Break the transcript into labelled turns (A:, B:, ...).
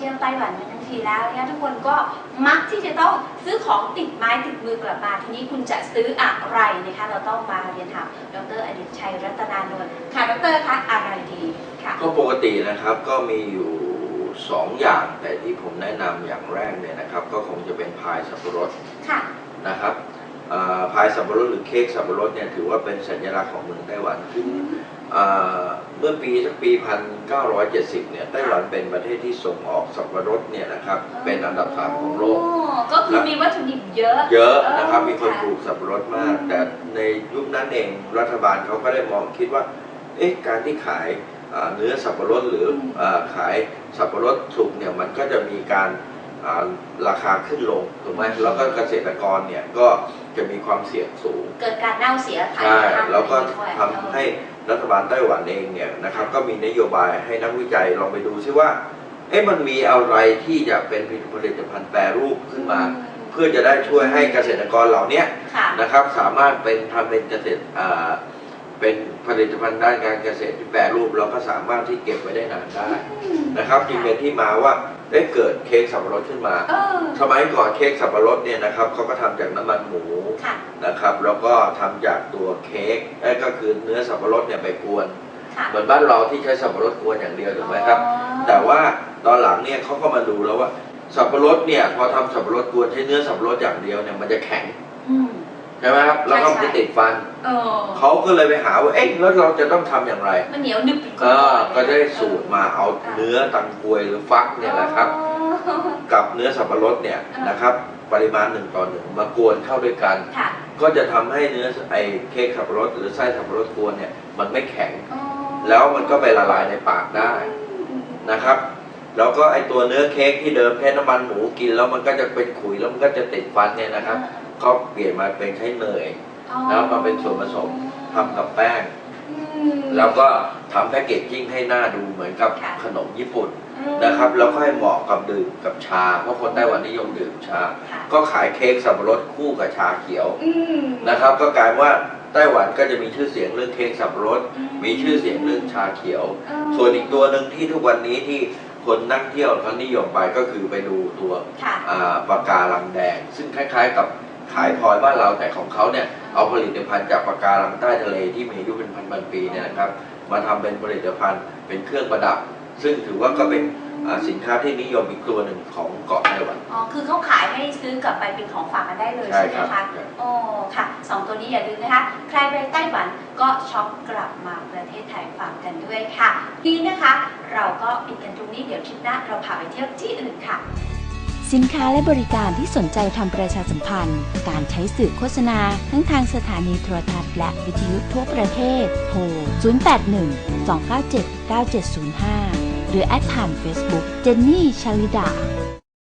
A: ที่ยวไต้หวันมาทั้งทีแล้วเนี่ยทุกคนก็มักที่จะต้องซื้อของติดไม้ติดมือกลับมาทีนี้คุณจะซื้ออะไรนะคะเราต้องมาเรียนถามดรอดิตชัยรัตนานนท์ค่ะดรคะอะไรดีค่ะ
B: ก็ปกตินะครับก็มีอยู่2อย่างแต่ที่ผมแนะนำอย่างแรกเนี่ยนะครับ ก็คงจะเป็นพายสับปะรด
A: ค่ะ
B: นะครับเอ่อ พายสับปะรดหรือเค้กสับปะรดเนี่ยถือว่าเป็นสัญลักษณ์ของเมืองไต้หวันคือเอ่อเมื่อปีสักปี 1970 เนี่ยไต้หวันเป็นประเทศที่ส่งออกสับปะรดเนี่ยนะครับเป็นอันดับสามของโลก
A: ก็คือมีวัตถุดิบเยอะ
B: เยอะนะครับมีคน
A: ค่ะ
B: ปลูกสับปะรดมาก
A: อืม
B: แต่ในยุคนั้นเองรัฐบาลเขาก็ได้มองคิดว่าเอ๊ะการที่ขายอ่าเนื้อสับปะรดหรือออ่าขายสับปะรดสุกเนี่ยมันก็จะมีการอ่า ราคาขึ้นลงถูกไหมแล้วก็เกษตรกรเนี่ยก็จะมีความเสี่ยงสูง
A: เกิดการเน่าเสียหาย
B: ใช่
A: ทาง
B: แล้วก็
A: ด้วย
B: ทำให้รัฐบาลไต้หวันเองเนี่ยนะครับ ก็มีนโยบายให้นักวิจัยลองไปดูซิว่า เอ๊ะมันมีอะไรที่จะเป็นผลิตภัณฑ์แปรรูปขึ้นมา เพื่อจะได้ช่วยให้เกษตรกรเหล่าเนี้ย
A: ค่ะ
B: นะครับ สามารถเป็นทำเป็นเกษตรอ่า เป็นผลิตภัณฑ์ด้านการเกษตรที่แปรรูปแล้วก็สามารถที่เก็บไว้ได้นานได้นะครับจึงเป็นที่มาว่าได้เกิดเค้กสับปะรดขึ้นมา
A: เออ
B: สมัยก่อนเค้กสับปะรดเนี่ยนะครับเขาก็ทำจากน้ำมันหมู
A: ค่ะ
B: นะครับ แล้วก็ทำจากตัวเค้กเอ้ยก็คือเนื้อสับปะรดเนี่ยไปกวน
A: ค่ะ
B: เหมือนบ้านเราที่ใช้สับปะรดกวนอย่างเดียวถูกไหมครับ
A: อ๋อ
B: แต่ว่าตอนหลังเนี่ยเขาก็มาดูแล้วว่าสับปะรดเนี่ยพอทำสับปะรดกวนใช้เนื้อสับปะรดอย่างเดียวเนี่ยมันจะแข็ง
A: อืม
B: ใช่ไหมครับแล้วก็มันจะติดฟัน
A: เออ
B: เขาก็เลยไปหาว่าเอ๊ะแล้วเราจะต้องทำอย่างไร
A: มันเหนียวหนึบอีก
B: เออก็ได้สูตรมาเอาเนื้อตังกวยหรือฟักเนี่ยแหละครับ
A: อ๋อ
B: กับเนื้อสับปะรดเนี่ย
A: อ่าน
B: นะครับ ปริมาณหนึ่งต่อหนึ่งมากวนเข้าด้วยกัน
A: ค่ะ
B: ก็จะทำให้เนื้อไอ้เค้กสับปะรดหรือไส้สับปะรดกวนเนี่ยมันไม่แข็ง
A: อ๋อ
B: แล้วมันก็ไปละลายในปากได้
A: อืม
B: นะครับ แล้วก็ไอ้ตัวเนื้อเค้กที่เดิมแค่น้ำมันหมูกินแล้วมันก็จะเป็นขุยแล้วมันก็จะติดฟันเนี่ยนะครับเขาเปลี่ยนมาเป็นใช้เนย
A: อ๋อ
B: แล้วมาเป็นส่วนผสมทำกับแป้ง
A: อืม
B: แล้วก็ทำแพ็กเกจจิ้งให้หน้าดูเหมือนกับ
A: ค่ะ
B: ขนมญี่ปุ่น
A: อืม
B: นะครับ แล้วก็ให้เหมาะกับดื่มกับชา เพราะคนไต้หวันนิยมดื่มชา
A: ค่ะ
B: ก็ขายเค้กสับปะรดคู่กับชาเขียว
A: อืม
B: นะครับ ก็กลายว่าไต้หวันก็จะมีชื่อเสียงเรื่องเค้กสับปะรด
A: อื
B: มีชื่อเสียงเรื่องชาเขียว
A: อืม
B: ส่วนอีกตัวหนึ่งที่ทุกวันนี้ที่คนนักเที่ยวเขานิยมไปก็คือไปดูตัว
A: ค่ะ
B: อ่าปากการังแดง ซึ่งคล้าย ๆกับ ขายพลอยบ้านเราแต่ของเขาเนี่ยเอาผลิตภัณฑ์จากปากการังใต้ทะเลที่มีอายุเป็นพันๆปีเนี่ยนะครับ มาทำเป็นผลิตภัณฑ์เป็นเครื่องประดับ ซึ่งถือว่าก็เป็นอ่าสินค้าที่นิยมอีกตัวหนึ่งของเกาะไต้หวัน
A: อ๋อ คือเขาขายให้ซื้อกลับไปเป็นของฝากกันได้เลย
B: ใช่
A: ใช่ไหม
B: ครั
A: คะ
B: บ
A: โอ้ค่ะสองตัวนี้อย่าลืมนะคะ ใครไปไต้หวันก็ช็อปกลับมาประเทศไทยฝากกันด้วยค่ะ ทีนี้นะคะ เราก็ปิดกันตรงนี้เดี๋ยวทริปหน้าเราพาไปเที่ยวที่อื่นค่ะ
C: สินค้าและบริการที่สนใจทำประชาสัมพันธ์ การใช้สื่อโฆษณา ทั้งทางสถานีโทรทัศน์และวิทยุทั่วประเทศ โทร 081 297 9705 หรือแอดผ่าน Facebook เจนนี่ชาลิดา